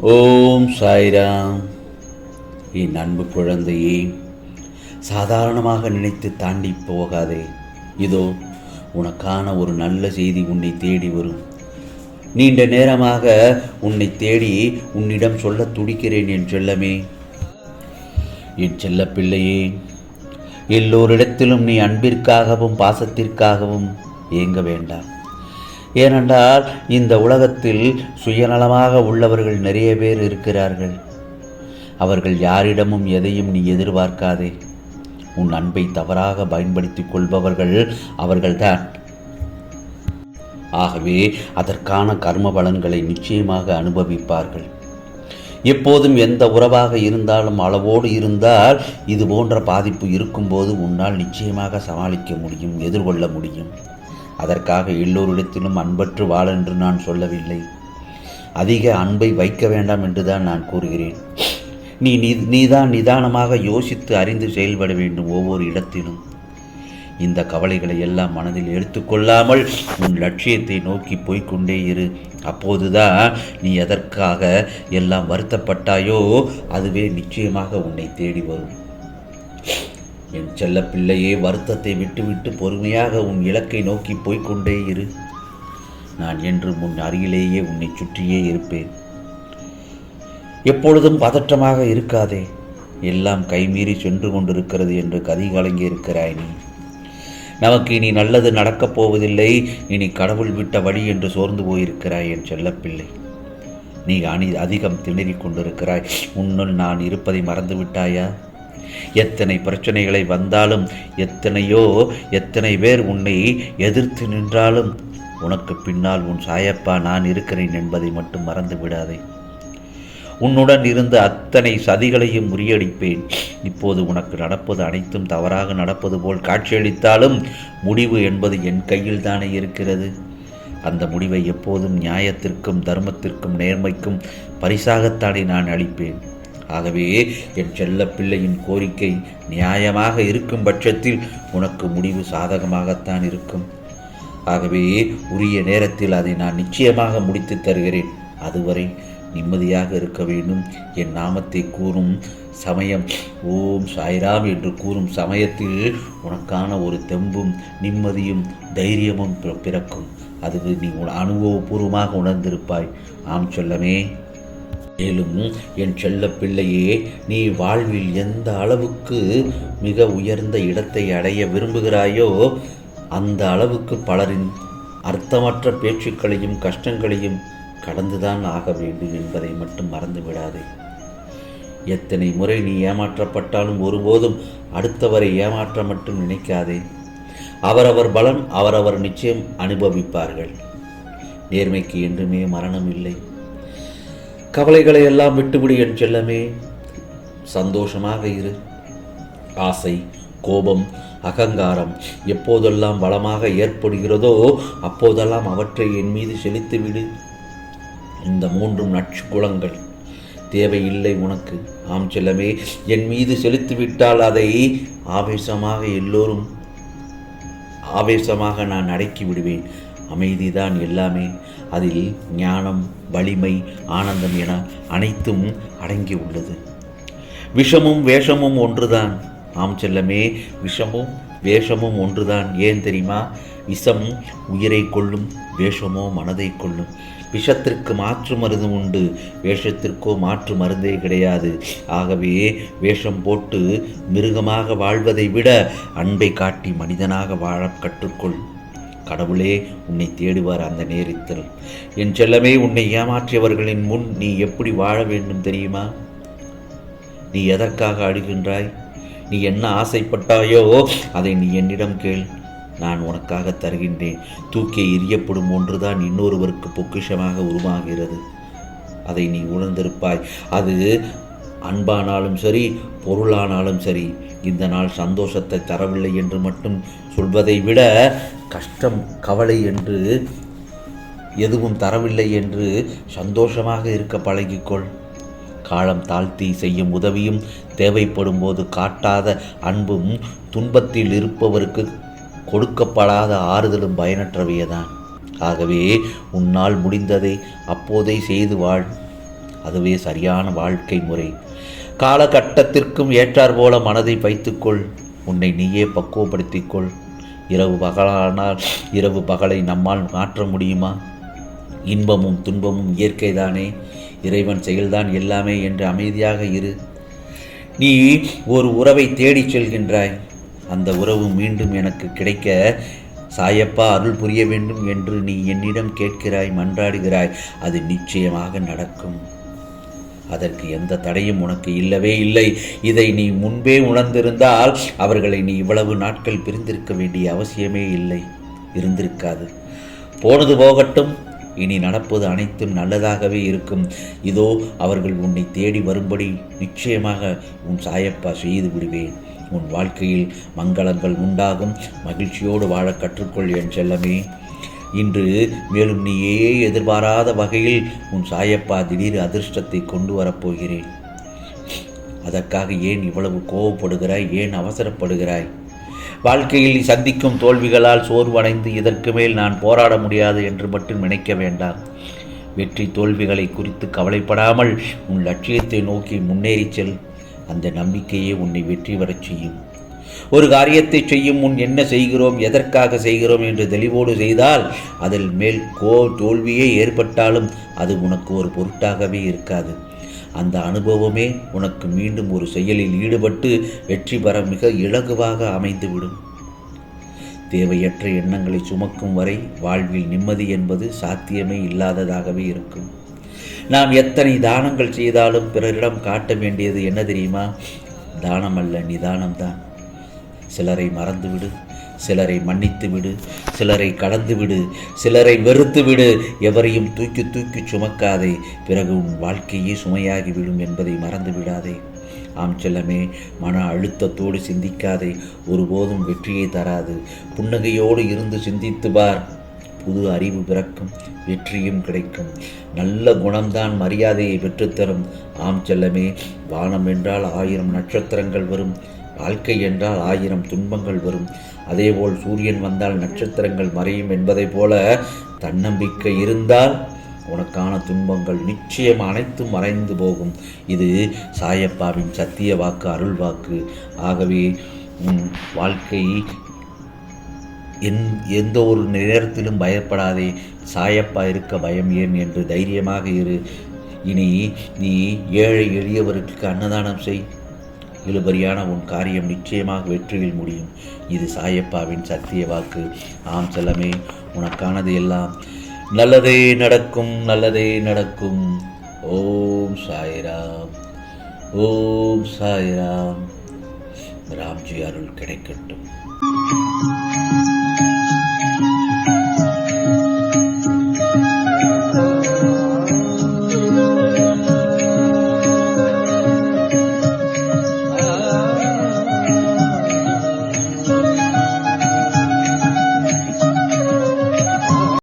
ஓம் சாய்ராம். என் அன்பு குழந்தையே சாதாரணமாக நினைத்து தாண்டி போகாதே. இதோ உனக்கான ஒரு நல்ல செய்தி உன்னை தேடி வரும். நீண்ட நேரமாக உன்னை தேடி உன்னிடம் சொல்ல துடிக்கிறேன் என் செல்லமே. என் செல்ல பிள்ளையே எல்லோரிடத்திலும் நீ அன்பிற்காகவும் பாசத்திற்காகவும் ஏங்க வேண்டாம். ஏனென்றால் இந்த உலகத்தில் சுயநலமாக உள்ளவர்கள் நிறைய பேர் இருக்கிறார்கள். அவர்கள் யாரிடமும் எதையும் நீ எதிர்பார்க்காதே. உன் அன்பை தவறாக பயன்படுத்திக் கொள்பவர்கள் அவர்கள்தான். ஆகவே அதற்கான கர்ம பலன்களை நிச்சயமாக அனுபவிப்பார்கள். எப்போதும் எந்த உறவாக இருந்தாலும் அளவோடு இருந்தால் இது போன்ற பாதிப்பு இருக்கும்போது உன்னால் நிச்சயமாக சமாளிக்க முடியும் எதிர்கொள்ள முடியும். அதற்காக எல்லோரிடத்திலும் அன்பற்று வாழ என்று நான் சொல்லவில்லை. அதிக அன்பை வைக்க வேண்டாம் என்று தான் நான் கூறுகிறேன். நீ நீதான் நிதானமாக யோசித்து அறிந்து செயல்பட வேண்டும் ஒவ்வொரு இடத்திலும். இந்த கவலைகளை எல்லாம் மனதில் எடுத்துக்கொள்ளாமல் உன் லட்சியத்தை நோக்கி போய்க்கொண்டே இரு. அப்போதுதான் நீ எதற்காக எல்லாம் வருத்தப்பட்டாயோ அதுவே நிச்சயமாக உன்னை தேடி வரும். என் செல்ல பிள்ளையே வருத்தத்தை விட்டுவிட்டு பொறுமையாக உன் இலக்கை நோக்கி போய்க்கொண்டே இரு. நான் என்று முன் அருகிலேயே உன்னை சுற்றியே இருப்பேன். எப்பொழுதும் பதற்றமாக இருக்காதே. எல்லாம் கைமீறி சென்று கொண்டிருக்கிறது என்று கதி கலங்கி இருக்கிறாய் நீ. நமக்கு இனி நல்லது நடக்கப் போவதில்லை. இனி கடவுள் விட்ட வழி என்று சோர்ந்து போயிருக்கிறாய் என் செல்லப்பிள்ளை. நீ அணி அதிகம் திணறிக் கொண்டிருக்கிறாய். உன்னுள் நான் இருப்பதை மறந்து விட்டாயா எத்தனை பிரச்சனைகளை வந்தாலும் எத்தனையோ எத்தனை பேர் உன்னை எதிர்த்து நின்றாலும் உனக்கு பின்னால் உன் சாயப்பா நான் இருக்கிறேன் என்பதை மட்டும் மறந்து விடாதே. உன்னுடன் இருந்த அத்தனை சதிகளையும் முறியடிப்பேன். இப்போது உனக்கு நடப்பது அனைத்தும் தவறாக நடப்பது போல் காட்சியளித்தாலும் முடிவு என்பது என் கையில் தானே இருக்கிறது. அந்த முடிவை எப்போதும் நியாயத்திற்கும் தர்மத்திற்கும் நேர்மைக்கும் பரிசாகத்தானே நான் அளிப்பேன். ஆகவே என் செல்ல பிள்ளையின் கோரிக்கை நியாயமாக இருக்கும் பட்சத்தில் உனக்கு முடிவு சாதகமாகத்தான் இருக்கும். ஆகவே உரிய நேரத்தில் அதை நான் நிச்சயமாக முடித்து தருகிறேன். அதுவரை நிம்மதியாக இருக்க வேண்டும். என் நாமத்தை கூறும் சமயம் ஓம் சாய்ராம் என்று கூறும் சமயத்தில் உனக்கான ஒரு தெம்பும் நிம்மதியும் தைரியமும் பிற- பிறக்கும். அது நீ உன் அனுபவபூர்வமாக உணர்ந்திருப்பாய். ஆம் சொல்லமே. மேலும் என் செல்ல பிள்ளையே நீ வாழ்வில் எந்த அளவுக்கு மிக உயர்ந்த இடத்தை அடைய விரும்புகிறாயோ அந்த அளவுக்கு பலரின் அர்த்தமற்ற பேச்சுக்களையும் கஷ்டங்களையும் கடந்துதான் ஆக வேண்டும் என்பதை மட்டும் மறந்து விடாதே எத்தனை முறை நீ ஏமாற்றப்பட்டாலும் ஒருபோதும் அடுத்தவரை ஏமாற்ற மட்டும் நினைக்காதே. அவரவர் பலன் அவரவர் நிச்சயம் அனுபவிப்பார்கள். நேர்மைக்கு என்றுமே மரணம் இல்லை. கவலைகளை எல்லாம் விட்டுவிடு என் செல்லமே. சந்தோஷமாக இரு. ஆசை கோபம் அகங்காரம் எப்போதெல்லாம் பலமாக ஏற்படுகிறதோ அப்போதெல்லாம் அவற்றை என் மீது செலுத்திவிடு. இந்த மூன்றும் நட்சுகுலங்கள் தேவையில்லை உனக்கு. ஆம் செல்லமே என் மீது செலுத்திவிட்டால் அதை ஆவேசமாக எல்லோரும் ஆவேசமாக நான் அடக்கி விடுவேன் அமைதிதான் எல்லாமே. அதில் ஞானம் வலிமை ஆனந்தம் என அனைத்தும் அடங்கி உள்ளது. விஷமும் வேஷமும் ஒன்றுதான். ஆம் செல்லமே விஷமும் வேஷமும் ஒன்றுதான். ஏன் தெரியுமா? விஷம் உயிரை கொள்ளும் வேஷமோ மனதை கொள்ளும். விஷத்திற்கு மாற்று மருந்து உண்டு வேஷத்திற்கோ மாற்று மருந்தே கிடையாது. ஆகவே வேஷம் போட்டு மிருகமாக வாழ்வதை விட அன்பை காட்டி மனிதனாக வாழ கற்றுக்கொள். கடவுளே உன்னை தேடுவார் அந்த நேரத்தில். என் செல்லமே உன்னை ஏமாற்றியவர்களின் முன் நீ எப்படி வாழ வேண்டும் தெரியுமா? நீ எதற்காக அழுகின்றாய்? நீ என்ன ஆசைப்பட்டாயோ? அதை நீ என்னிடம் கேள். நான் உனக்காக தருகின்றேன். தூக்கி எரியப்படும் ஒன்றுதான் இன்னொருவருக்கு பொக்கிஷமாக உருவாகிறது. அதை நீ உணர்ந்திருப்பாய். அது அன்பானாலும் சரி பொருளானாலும் சரி இந்த நாள் சந்தோஷத்தை தரவில்லை என்று மட்டும் சொல்வதை விட கஷ்டம் கவலை என்று எதுவும் தரவில்லை என்று சந்தோஷமாக இருக்க பழகிக்கொள். காலம் தாழ்த்தி செய்யும் உதவியும் தேவைப்படும் போது காட்டாத அன்பும் துன்பத்தில் இருப்பவருக்கு கொடுக்கப்படாத ஆறுதலும் பயனற்றவையதான். ஆகவே உன்னால் முடிந்ததை அப்போதே செய்து வாழ். அதுவே சரியான வாழ்க்கை முறை. காலகட்டத்திற்கும் ஏற்றார் போல மனதை வைத்துக்கொள். உன்னை நீயே பக்குவப்படுத்திக்கொள். இரவு பகலானால் இரவு பகலை நம்மால் மாற்ற முடியுமா? இன்பமும் துன்பமும் இயற்கைதானே. இறைவன் செயல்தான் எல்லாமே என்று அமைதியாக இரு. நீ ஒரு உறவை தேடிச் செல்கின்றாய். அந்த உறவு மீண்டும் எனக்கு கிடைக்க சாயப்பா அருள் புரிய வேண்டும் என்று நீ என்னிடம் கேட்கிறாய் மன்றாடுகிறாய். அது நிச்சயமாக நடக்கும். அதற்கு எந்த தடையும் உனக்கு இல்லவே இல்லை. இதை நீ முன்பே உணர்ந்திருந்தால் அவர்களை நீ இவ்வளவு நாட்கள் பிரிந்திருக்க வேண்டிய அவசியமே இல்லை. இருந்திருக்காது. போனது போகட்டும். இனி நடப்பது அனைத்தும் நல்லதாகவே இருக்கும். இதோ அவர்கள் உன்னை தேடி வரும்படி நிச்சயமாக உன் சாயப்பா செய்து விடுவேன். உன் வாழ்க்கையில் மங்களங்கள் உண்டாகும். மகிழ்ச்சியோடு வாழ கற்றுக்கொள் என் செல்லமே. இன்று மேலும் நீயே எதிர்பாராத வகையில் உன் சாயப்பா திடீர் அதிர்ஷ்டத்தை கொண்டு வரப்போகிறேன் அதற்காக ஏன் இவ்வளவு கோவப்படுகிறாய்? ஏன் அவசரப்படுகிறாய்? வாழ்க்கையில் சந்திக்கும் தோல்விகளால் சோர்வடைந்து இதற்கு மேல் நான் போராட முடியாது என்று மட்டும் நினைக்க வேண்டாம். வெற்றி தோல்விகளை குறித்து கவலைப்படாமல் உன் லட்சியத்தை நோக்கி முன்னேறிச் செல். அந்த நம்பிக்கையே உன்னை வெற்றி வரச் செய்யும். ஒரு காரியத்தை செய்யும் முன் என்ன செய்கிறோம் எதற்காக செய்கிறோம் என்று தெளிவோடு செய்தால் அதில் மேல் கோ தோல்வியே ஏற்பட்டாலும் அது உனக்கு ஒரு பொருட்டாகவே இருக்காது. அந்த அனுபவமே உனக்கு மீண்டும் ஒரு செயலில் ஈடுபட்டு வெற்றி பெற மிக இலகுவாக அமைந்துவிடும். தேவையற்ற எண்ணங்களை சுமக்கும் வரை வாழ்வில் நிம்மதி என்பது சாத்தியமே இல்லாததாகவே இருக்கும். நாம் எத்தனை தானங்கள் செய்தாலும் பிறரிடம் காட்ட வேண்டியது என்ன தெரியுமா? தானம் அல்ல நிதானம்தான். சிலரை மறந்துவிடு சிலரை மன்னித்து விடு சிலரை கடந்து விடு சிலரை வெறுத்து விடு எவரையும் தூக்கி தூக்கி சுமக்காதே. பிறகு உன் வாழ்க்கையே சுமையாகி விடும் என்பதை மறந்து விடாதே ஆம் செல்லமே மன அழுத்தத்தோடு சிந்திக்காதே. ஒருபோதும் வெற்றியை தராது. புன்னகையோடு இருந்து சிந்தித்து பார். புது அறிவு பிறக்கும் வெற்றியும் கிடைக்கும். நல்ல குணம்தான் மரியாதையை பெற்றுத்தரும். ஆம் செல்லமே வானம் என்றால் ஆயிரம் நட்சத்திரங்கள் வரும். வாழ்க்கை என்றால் ஆயிரம் துன்பங்கள் வரும். அதேபோல் சூரியன் வந்தால் நட்சத்திரங்கள் மறையும் என்பதைப் போல தன்னம்பிக்கை இருந்தால் உனக்கான துன்பங்கள் நிச்சயம் அனைத்தும் மறைந்து போகும். இது சாயப்பாவின் சத்திய வாக்கு அருள் வாக்கு. ஆகவே வாழ்க்கை எந் எந்த ஒரு நேரத்திலும் பயப்படாதே. சாயப்பா இருக்க பயம் ஏன் என்று தைரியமாக இரு. இனி நீ ஏழை எளியவர்களுக்கு அன்னதானம் செய். இழுபறியான உன் காரியம் நிச்சயமாக வெற்றியில் முடியும். இது சாயப்பாவின் சத்திய வாக்கு. ஆம் செல்லமே உனக்கானது எல்லாம் நல்லதே நடக்கும் நல்லதே நடக்கும். ஓம் சாய்ராம் ஓம் சாய்ராம். ராம்ஜி அருள் கிடைக்கட்டும்.